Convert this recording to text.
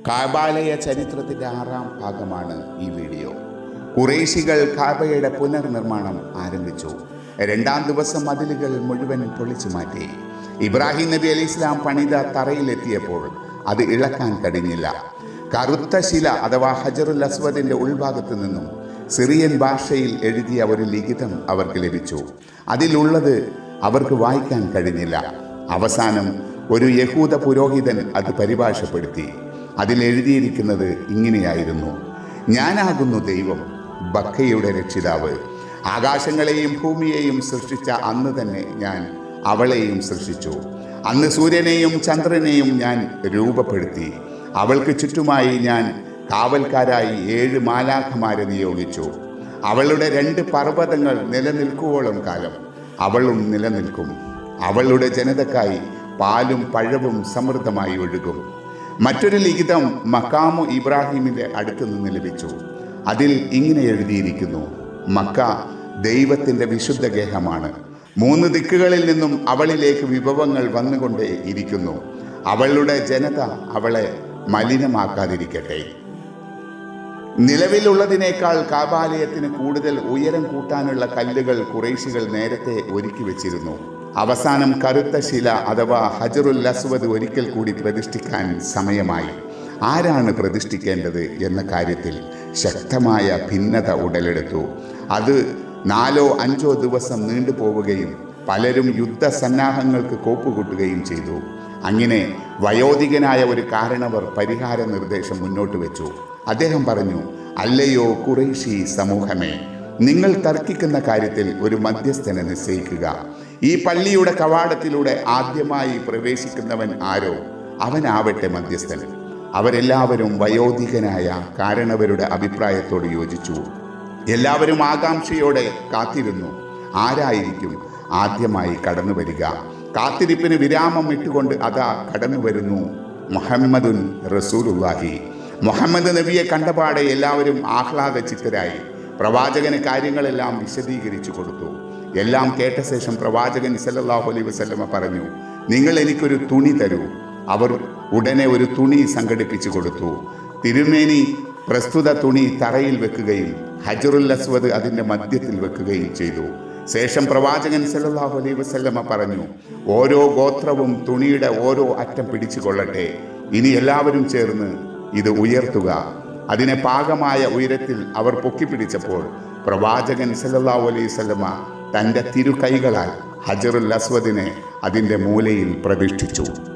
കാബാലയ ചരിത്രത്തിന്റെ ആറാം ഭാഗമാണ് ഈ വീഡിയോ. കുറേശികൾ കാബയുടെ പുനർനിർമ്മാണം ആരംഭിച്ചു. രണ്ടാം ദിവസം മതിലുകൾ മുഴുവൻ പൊളിച്ചു മാറ്റി. ഇബ്രാഹിം നബി അലി ഇസ്ലാം പണിത തറയിലെത്തിയപ്പോൾ അത് ഇളക്കാൻ കഴിഞ്ഞില്ല. കറുത്ത ശില അഥവാ ഹജറുൽ അസ്വദിന്റെ ഉൾഭാഗത്ത് നിന്നും സിറിയൻ ഭാഷയിൽ എഴുതിയ ഒരു ലിഖിതം അവർക്ക് ലഭിച്ചു. അതിലുള്ളത് അവർക്ക് വായിക്കാൻ കഴിഞ്ഞില്ല. അവസാനം ഒരു യഹൂദ പുരോഹിതൻ അത് പരിഭാഷപ്പെടുത്തി. അതിൽ എഴുതിയിരിക്കുന്നത് ഇങ്ങനെയായിരുന്നു. ഞാനാകുന്നു ദൈവം ബക്കയുടെ രക്ഷിതാവ്. ആകാശങ്ങളെയും ഭൂമിയെയും സൃഷ്ടിച്ച അന്ന് തന്നെ ഞാൻ അവളെയും സൃഷ്ടിച്ചു. അന്ന് സൂര്യനെയും ചന്ദ്രനെയും ഞാൻ രൂപപ്പെടുത്തി. അവൾക്ക് ചുറ്റുമായി ഞാൻ കാവൽക്കാരായി ഏഴ് മാലാഖമാരെ നിയോഗിച്ചു. അവളുടെ രണ്ട് പർവതങ്ങൾ നിലനിൽക്കുവോളം കാലം അവളും നിലനിൽക്കും. അവളുടെ ജനതക്കായി പാലും പഴവും സമൃദ്ധമായി ഒഴുകും. മറ്റൊരു ലിഖിതം മക്കാമു ഇബ്രാഹിമിന്റെ അടുത്ത് നിന്ന് ലഭിച്ചു. അതിൽ ഇങ്ങനെ എഴുതിയിരിക്കുന്നു മക്ക ദൈവത്തിന്റെ വിശുദ്ധ ഗേഹമാണ്. മൂന്ന് ദിക്കുകളിൽ നിന്നും അവളിലേക്ക് വിഭവങ്ങൾ വന്നുകൊണ്ടേ ഇരിക്കുന്നു. അവളുടെ ജനത അവളെ മലിനമാക്കാതിരിക്കട്ടെ. നിലവിലുള്ളതിനേക്കാൾ കാബാലയത്തിന് കൂടുതൽ ഉയരം കൂട്ടാനുള്ള കല്ലുകൾ കുറേശികൾ നേരത്തെ ഒരുക്കി വെച്ചിരുന്നു. അവസാനം കറുത്ത ശില അഥവാ ഹജറുൽ അസ്വദ് ഒരിക്കൽ കൂടി പ്രതിഷ്ഠിക്കാൻ സമയമായി. ആരാണ് പ്രതിഷ്ഠിക്കേണ്ടത് എന്ന കാര്യത്തിൽ ശക്തമായ ഭിന്നത ഉടലെടുത്തു. അത് നാലോ അഞ്ചോ ദിവസം നീണ്ടുപോവുകയും പലരും യുദ്ധസന്നാഹങ്ങൾക്ക് കോപ്പുകൂട്ടുകയും ചെയ്തു. അങ്ങനെ വയോധികനായ ഒരു കാരണവർ പരിഹാര നിർദ്ദേശം മുന്നോട്ട് വെച്ചു. അദ്ദേഹം പറഞ്ഞു അല്ലയോ കുറേശി സമൂഹമേ നിങ്ങൾ തർക്കിക്കുന്ന കാര്യത്തിൽ ഒരു മധ്യസ്ഥനെ നിശ്ചയിക്കുക. ഈ പള്ളിയുടെ കവാടത്തിലൂടെ ആദ്യമായി പ്രവേശിക്കുന്നവൻ ആരോ? അവനാവട്ടെ മധ്യസ്ഥൻ. അവരെല്ലാവരും വയോധികനായ കാരണവരുടെ അഭിപ്രായത്തോട് യോജിച്ചു. എല്ലാവരും ആകാംക്ഷയോടെ കാത്തിരുന്നു. ആരായിരിക്കും ആദ്യമായി കടന്നു വരിക? കാത്തിരിപ്പിന് വിരാമം ഇട്ടുകൊണ്ട് അതാ കടന്നു വരുന്നു മുഹമ്മദുൻ റസൂലുല്ലാഹി മുഹമ്മദ് നബിയെ കണ്ടപാടെ എല്ലാവരും ആഹ്ലാദ ചിത്തരായി പ്രവാചകന് കാര്യങ്ങളെല്ലാം വിശദീകരിച്ചു കൊടുത്തു. എല്ലാം കേട്ട ശേഷം പ്രവാചകൻ സല്ലല്ലാഹു അലൈഹി വസല്ലമ പറഞ്ഞു നിങ്ങൾ എനിക്കൊരു തുണി തരൂ. അവർ ഉടനെ ഒരു തുണി സംഘടിപ്പിച്ചു കൊടുത്തു. തിരുമേനി പ്രസ്തുത തുണി തറയിൽ വെക്കുകയും ഹജറുൽ അസ്വദ് അതിന്റെ മധ്യത്തിൽ വെക്കുകയും ചെയ്തു. ശേഷം പ്രവാചകൻ സല്ലല്ലാഹു അലൈഹി വസല്ലമ പറഞ്ഞു ഓരോ ഗോത്രവും തുണിയുടെ ഓരോ അറ്റം പിടിച്ചു കൊള്ളട്ടെ. ഇനി എല്ലാവരും ചേർന്ന് ഇത് ഉയർത്തുക. അതിനെ പാകമായ ഉയരത്തിൽ അവർ പൊക്കിപ്പിടിച്ചപ്പോൾ പ്രവാചകൻ സല്ലല്ലാഹു അലൈഹി വസല്ലമ തന്റെ തിരുകൈകളാൽ ഹജറുൽ അസ്വദിനെ അതിന്റെ മൂലയിൽ പ്രതിഷ്ഠിച്ചു.